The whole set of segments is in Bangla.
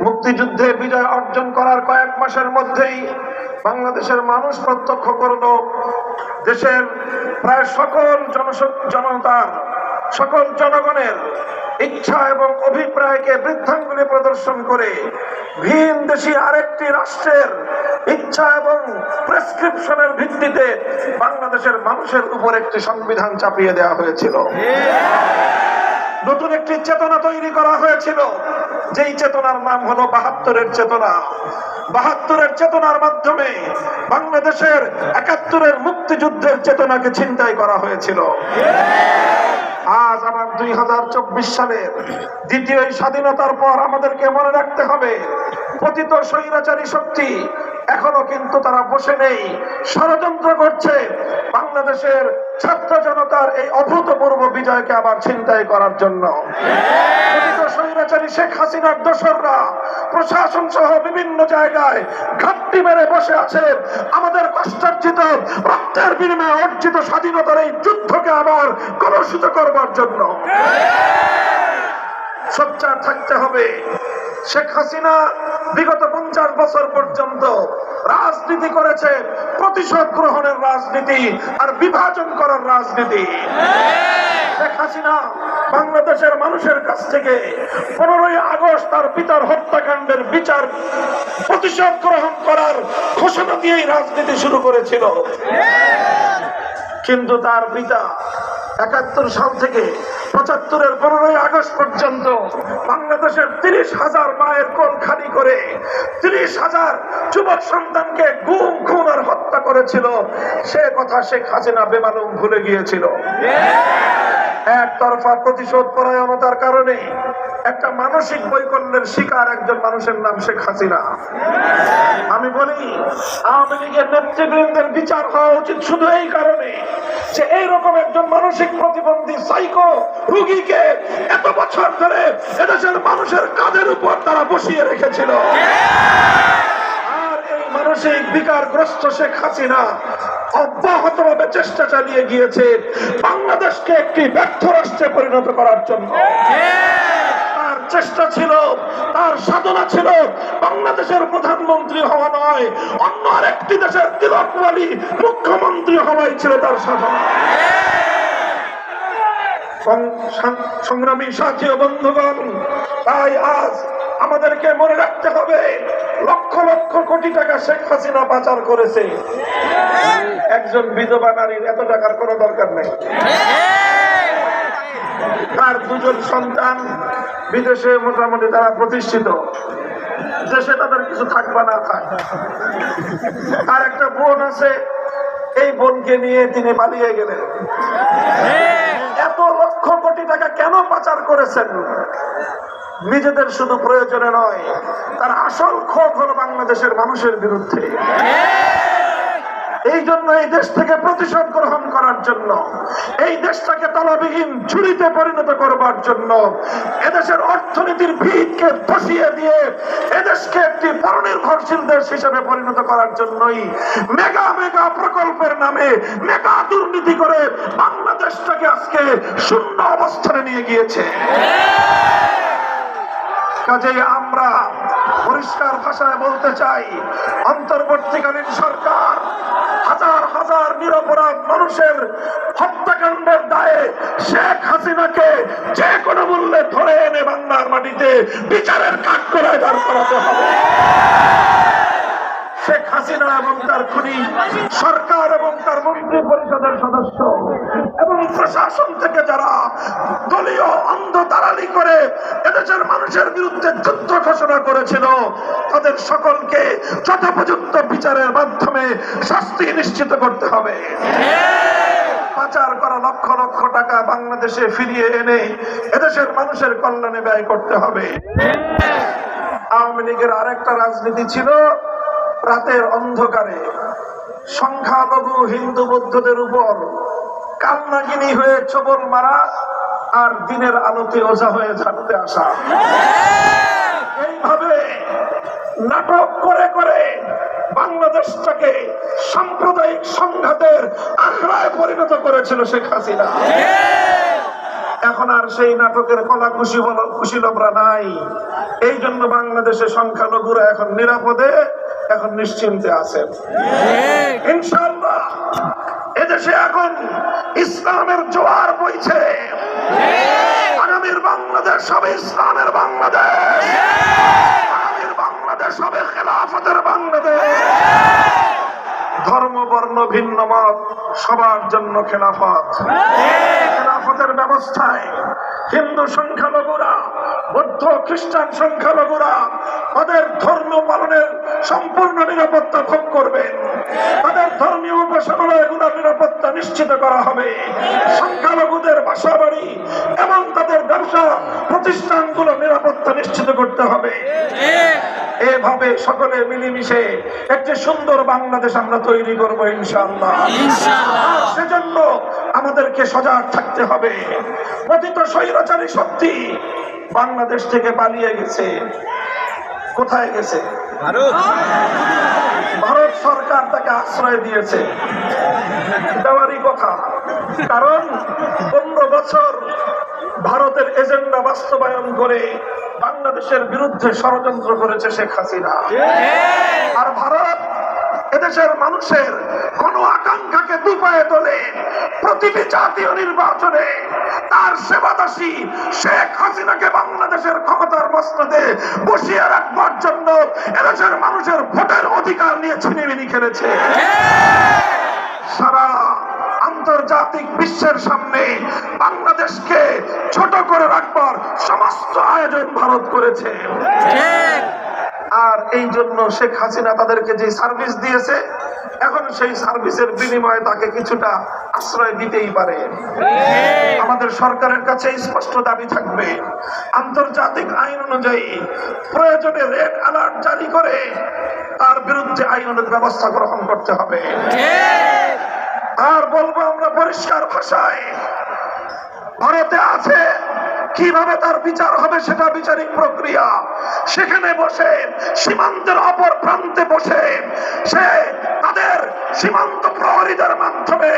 মুক্তিযুদ্ধে বিজয় অর্জন করার কয়েক মাসের মধ্যেই বাংলাদেশের মানুষ প্রত্যক্ষ করল দেশের প্রায় সকল জনতার সকল জনগণের ইচ্ছা এবং অভিপ্রায়কে বৃদ্ধাঙ্গুলি প্রদর্শন করে ভিন দেশি আরেকটি রাষ্ট্রের ইচ্ছা এবং প্রেসক্রিপশনের ভিত্তিতে বাংলাদেশের মানুষের উপর একটি সংবিধান চাপিয়ে দেওয়া হয়েছিল। নতুন একটি চেতনা তৈরি করা হয়েছিল। যেই চেতনার নাম হলো বাহাত্তরের চেতনা। বাহাত্তরের চেতনার মাধ্যমে বাংলাদেশের একাত্তরের মুক্তিযুদ্ধের চেতনাকে ছিনতাই করা হয়েছিল। আজ আমার দুই হাজার চব্বিশ সালের দ্বিতীয় স্বাধীনতার পর আমাদেরকে মনে রাখতে হবে, পতিত স্বৈরাচারী শক্তি এখনও কিন্তু তারা বসে নেই। ষড়যন্ত্র করছে বাংলাদেশের ছাত্র জনতার এই অভূতপূর্ব বিজয়কে আবার ছিনতাই করার জন্য। স্বৈরাচারী শেখ হাসিনার দোসররা, প্রশাসন সহ বিভিন্ন জায়গায় ঘাটতি মেরে বসে আছে আমাদের কষ্টার্জিত, রক্তের বিনিময়ে অর্জিত স্বাধীনতার এই যুদ্ধকে আবার কলুষিত করবার জন্য। সোচ্চার থাকতে হবে। শেখ হাসিনা বিগত পঞ্চাশ বছর পর্যন্ত রাজনীতি করেছে, প্রতিশোধ গ্রহণের রাজনীতি আর বিভাজন করার রাজনীতি। শেখ হাসিনা বাংলাদেশের মানুষের কাছ থেকে পনেরোই আগস্ট তার পিতার হত্যাকাণ্ডের বিচার প্রতিশোধ গ্রহণ করার ঘোষণা দিয়েই রাজনীতি শুরু করেছিল। কিন্তু তার পিতা একাত্তর সাল থেকে পঁচাত্তরের পনেরোই আগস্ট পর্যন্ত বাংলাদেশের তিরিশ হাজার মায়ের কোল খালি করে তিরিশ হাজার যুবক সন্তানকে গুম, খুন আর হত্যা করেছিল। সে কথা শেখ হাসিনা বেমালুম ভুলে গিয়েছিল। একতরফা প্রতিশোধ পরায়ণতার কারণে একটা মানসিক বৈকল্যের শিকার একজন মানুষের নাম শেখ হাসিনা। আমি বলি, আওয়ামী লীগের নেতৃবৃন্দের বিচার হওয়া উচিত শুধু এই কারণে যে এইরকম একজন মানসিক প্রতিবন্ধী সাইকো রুগীকে এত বছর ধরে এদেশের মানুষের কাঁধের উপর তারা বসিয়ে রেখেছিল। মানসিক বিকারগ্রস্ত শেখ হাসিনা অব্যাহতভাবে চেষ্টা চালিয়ে গিয়েছে বাংলাদেশকে একটি ব্যর্থ রাষ্ট্রে পরিণত করার জন্য। চেষ্টা ছিল, তার সাধনা ছিল বাংলাদেশের প্রধানমন্ত্রী হওয়া নয়, অন্য আরেকটি দেশের তিলকওয়ালি মুখ্যমন্ত্রী হওয়াই ছিল তার সাধনা। সংগ্রামী সাথী বন্ধুগণ, তাই আজ আমাদেরকে মনে রাখতে হবে কোটি টাকা শেখ হাসিনা পাচার করেছে। একজন বিধবা নারীর এত টাকার কোনো দরকার নেই। তার দুজন সন্তান বিদেশে মোটামুটি তারা প্রতিষ্ঠিত। দেশে তাদের কিছু থাকবা না, থাক। আর একটা বোন আছে, এই বোনকে নিয়ে তিনি পালিয়ে গেলেন। এত লক্ষ কোটি টাকা কেন পাচার করেছেন? নিজেদের শুধু প্রয়োজনে নয়, তার আসল ক্ষোভ হলো বাংলাদেশের মানুষের বিরুদ্ধে। এই জন্য এই দেশ থেকে প্রতিশোধ গ্রহণ করার জন্য, এই দেশটাকে তলাবিহীন ঝুড়িতে পরিণত করবার জন্য, এদেশের অর্থনীতির ভিতকে ধসিয়ে দিয়ে এদেশকে একটি পরনির্ভরশীল দেশ হিসেবে পরিণত করার জন্যই মেগা মেগা প্রকল্পের নামে মেগা দুর্নীতি করে বাংলাদেশটাকে আজকে শূন্য অবস্থানে নিয়ে গিয়েছে। কাজেই আমরা পরিষ্কার ভাষায় বলতে চাই, অন্তর্বর্তীকালীন সরকার হাজার হাজার নিরপরাধ মানুষের হত্যাকাণ্ডের দায়ে শেখ হাসিনাকে যে কোনো মূল্যে ধরে এনে বাংলার মাটিতে বিচারের কাঠ করে দাঁড় করাতে হবে। শেখ হাসিনা এবং তার খুনি, সরকার এবং তার মন্ত্রী পরিষদের সদস্য। প্রশাসন থেকে যারা দলীয় অন্ধ দালালি করে এদেশের মানুষের বিরুদ্ধে যুদ্ধ ঘোষণা করেছিল, তাদের সকলকে যথোপযুক্ত বিচারের মাধ্যমে শাস্তি নিশ্চিত করতে হবে। পাচার করা লক্ষ লক্ষ টাকা বাংলাদেশে ফিরিয়ে এনে এদেশের মানুষের কল্যাণে ব্যয় করতে হবে। আওয়ামী লীগের আরেকটা রাজনীতি ছিল রাতের অন্ধকারে। সংখ্যালঘু হিন্দু বৌদ্ধদের উপর কালনাগিনী হয়ে চবল মারা আর দিনের আলোতে ওঝা হয়ে ঝাড়তে আসা। এইভাবে নাটক করে করে বাংলাদেশটাকে সাম্প্রদায়িক সংঘাতের আখড়ায় পরিণত করেছিল শেখ হাসিনা। এখন আর সেই নাটকের কলা খুশি বলো কুশীলবরা নাই। এই জন্য বাংলাদেশে সংখ্যালঘুরা এখন নিরাপদে এখন নিশ্চিন্তে আছেন। ইনশাআল্লাহ এদেশে এখন ইসলামের জোয়ার বইছে। আগামীর বাংলাদেশ হবে ইসলামের বাংলাদেশ। আগামীর বাংলাদেশ হবে খেলাফতের বাংলাদেশ। ধর্ম, বর্ণ, ভিন্ন মত, সবার জন্য খেলাফত। খেলাফতের ব্যবস্থায় হিন্দু সংখ্যালঘুরা বৌদ্ধ খ্রিস্টান সংখ্যালঘুরা তাদের ধর্ম পালনের সম্পূর্ণ নিরাপত্তা ভোগ করবেন তাদের ধর্মীয় উপাসনালয়গুলোর নিরাপত্তা নিশ্চিত করা হবে। সংখ্যালঘুদের বাসা বাড়ি এবং তাদের ব্যবসা প্রতিষ্ঠানগুলো নিরাপত্তা নিশ্চিত করতে হবে। এভাবে সকলে মিলেমিশে একটি সুন্দর বাংলাদেশ আমরা তৈরি করব ইনশাআল্লাহ। সেজন্য আমাদেরকে সজাগ থাকতে হবে। পতিত স্বৈরাচারী শক্তি বাংলাদেশ থেকে পালিয়ে গেছে। কোথায় গেছে? ভারত। সরকার তাকে আশ্রয় দিয়েছে। দেওয়ারই কথা। কারণ পনেরো বছর ভারতের এজেন্ডা বাস্তবায়ন করে বাংলাদেশের বিরুদ্ধে ষড়যন্ত্র করেছে শেখ হাসিনা। আর ভারত এদেশের মানুষের কোন আকাঙ্ক্ষাকে দুপায়ে তোলে প্রতিটি জাতীয় নির্বাচনে তার সেবাদাসী শেখ হাসিনাকে বাংলাদেশের ক্ষমতার মস্তদে বসিয়ে রাখবার জন্য এদেশের মানুষের ভোটের অধিকার নিয়ে ছিনিমিনি খেলেছে। সারা আন্তর্জাতিক বিশ্বের সামনে বাংলাদেশকে ছোট করে রাখবার সমস্ত আয়োজন ভারত করেছে। আর এই জন্য শেখ হাসিনা তাদেরকে যে সার্ভিস দিয়েছে এখন সেই সার্ভিসের বিনিময়ে তাকে কিছুটা আশ্রয় দিতেই পারে। আমাদের সরকারের কাছে স্পষ্ট দাবি থাকবে, আন্তর্জাতিক আইন অনুযায়ী প্রয়োজনে রেড অ্যালার্ট জারি করে তার বিরুদ্ধে আইনের ব্যবস্থা গ্রহণ করতে হবে। আর বলব আমরা পরিষ্কার ভাষায়, ভারতে আছে, কীভাবে তার বিচার হবে সেটা বিচারিক প্রক্রিয়া। সেখানে বসে সীমান্তের অপর প্রান্তে বসে সে সীমান্ত প্রহরীদের মাধ্যমে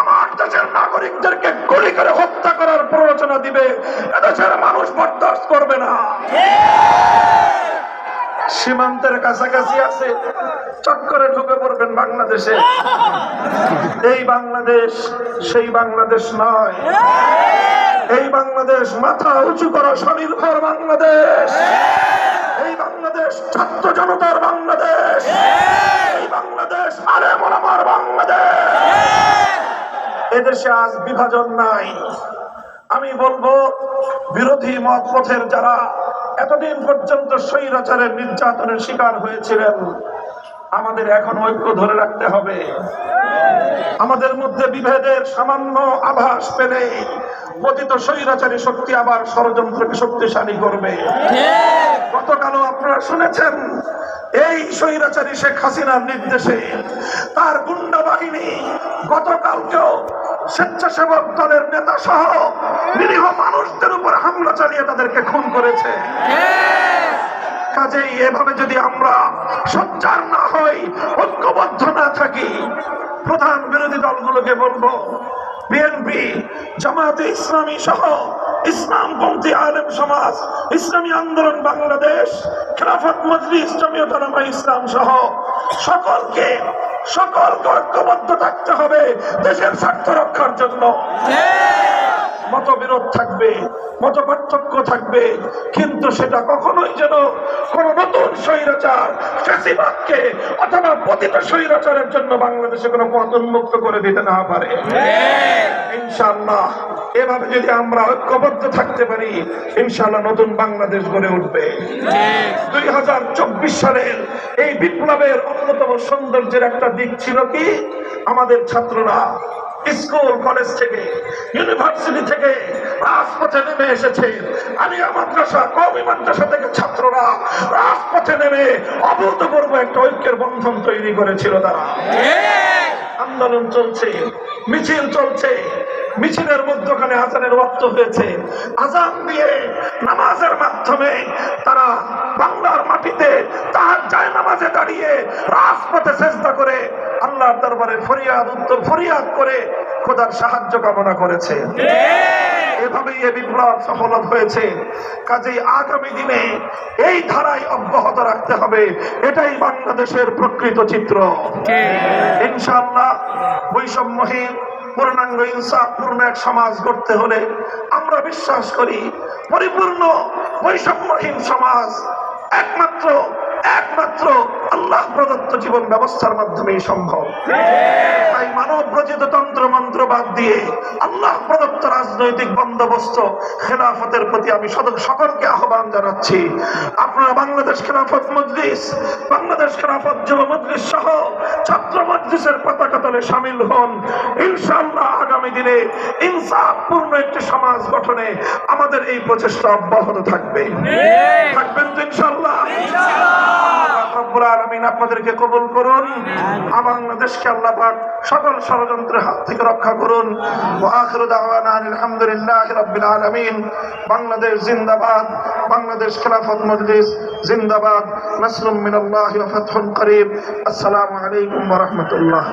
আমার দেশের নাগরিকদেরকে গুলি করে হত্যা করার প্ররোচনা দিবে। এদেশের মানুষ বরদাস্ত করবে না। সীমান্তের কাছাকাছি আছে। চক্করে ঢুকে পড়বেন বাংলাদেশে। এই বাংলাদেশ সেই বাংলাদেশ নয়। এই বাংলাদেশ মাথা উঁচু করা স্বনির্ভর বাংলাদেশ। বাংলাদেশ ছাত্র জনতার বাংলাদেশ। বাংলাদেশ আরে আমার বাংলাদেশ। এদেশে আজ বিভাজন নাই। আমি বলব, বিরোধী মত পথের যারা এতদিন পর্যন্ত স্বৈরাচারের নির্যাতনের শিকার হয়েছিলেন, আমাদের এখন ঐক্য ধরে রাখতে হবে। আমাদের মধ্যে বিভেদের সামান্য আভাস পেলে পতিত স্বৈরাচারী শক্তি আবার ষড়যন্ত্রকে শক্তিশালী করবে। গতকালও আপনারা শুনেছেন, এই স্বৈরাচারী শেখ হাসিনার নির্দেশে তার গুন্ডা বাহিনী গতকালকেও স্বেচ্ছাসেবক দলের নেতা সহ নিরীহ মানুষদের উপর হামলা চালিয়ে তাদেরকে খুন করেছে। কাজেই এভাবে যদি আমরা সজ্জার না হই, ঐক্যবদ্ধ না থাকি, প্রধান বিরোধী দলগুলোকে বলব, বিএনপি, জামায়াতে ইসলামী সহ ইসলামপন্থী আলেম সমাজ, ইসলামী আন্দোলন বাংলাদেশ, খেলাফত মজলিস, জমিয়ত উলামা ইসলাম সহ সকলকে সকলকে ঐক্যবদ্ধ থাকতে হবে দেশের স্বার্থ রক্ষার জন্য। মতবিরোধ থাকবে মত পার্থক্য থাকবে, কিন্তু সেটা কখনোই যেন কোন নতুন স্বৈরাচার, ফ্যাসিবাদকে অথবা পতিত স্বৈরাচারের জন্য বাংলাদেশে কোনো পথ উন্মুক্ত করে দিতে না পারে। ইনশাআল্লাহ। এভাবে যদি আমরা ঐক্যবদ্ধ থাকতে পারি ইনশাআল্লাহ নতুন বাংলাদেশ গড়ে উঠবে। দুই হাজার চব্বিশ সালের এই বিপ্লবের অন্যতম সৌন্দর্যের একটা দিক ছিল কি? আমাদের ছাত্ররা স্কুল কলেজ থেকে ইউনিভার্সিটি থেকে রাজপথে নেমে এসেছে। আলিয়া মাদ্রাসা কবি মাদ্রাসা থেকে ছাত্ররা রাজপথে নেমে অভূতপূর্ব একটা ঐক্যের বন্ধন তৈরি করেছিল তারা। আন্দোলন চলছে মিছিল চলছে মিছিলের মধ্যখানে আজানের ওয়াক্ত হয়েছে। আজান দিয়ে নামাজের মাধ্যমে তারা বাংলার মাটিতে তার যায় নামাজে দাঁড়িয়ে রাজপথে চেষ্টা করে আল্লাহর দরবারে ফরিয়াদ উত্তর ফরিয়াদ করে খোদার সাহায্য কামনা করেছে। এভাবেই এ বিপ্লব সফল হয়েছে। কাজেই আগামী দিনে এই ধারায় অব্যাহত রাখতে হবে। এটাই বাংলাদেশের প্রকৃত চিত্র। ইনশাআল্লাহ বৈষম্যহীন পূর্ণাঙ্গ ইনসাফপূর্ণ এক সমাজ গড়তে হলে আমরা বিশ্বাস করি পরিপূর্ণ বৈষম্যহীন সমাজ একমাত্র একমাত্র আল্লাহ প্রদত্ত জীবন ব্যবস্থার মাধ্যমেই সম্ভব। তাই মানব রচিত তন্ত্র মন্ত্র বাদ দিয়ে আল্লাহ প্রদত্ত রাজনৈতিক বন্দোবস্ত খেলাফতের প্রতি আমি সদক সকলকে আহ্বান জানাচ্ছি। আপনারা বাংলাদেশ খেলাফত মজলিস বাংলাদেশ খেলাফত যুব মজলিস সহ ছাত্র মজলিসের পতাকা তলে সামিল হন। ইনশাআল্লাহ আগামী দিনে ইনসাফপূর্ণ একটি সমাজ গঠনে আমাদের এই প্রচেষ্টা অব্যাহত থাকবে। থাকবেন তো ইনশাআল্লাহ। আলামিন আপনাদেরকে কবুল করুন। বাংলাদেশকে আল্লাহ পাক সকল ষড়যন্ত্রের হাত থেকে রক্ষা করুন। আলহামদুলিল্লাহ রবিল আলমিন। বাংলাদেশ জিন্দাবাদ বাংলাদেশ খেলাফত মজলিস জিন্দাবাদ। নসরুম মিনাল্লাহ ওয়া করিম। আসসালামু আলাইকুম ওয়া রাহমাতুল্লাহ।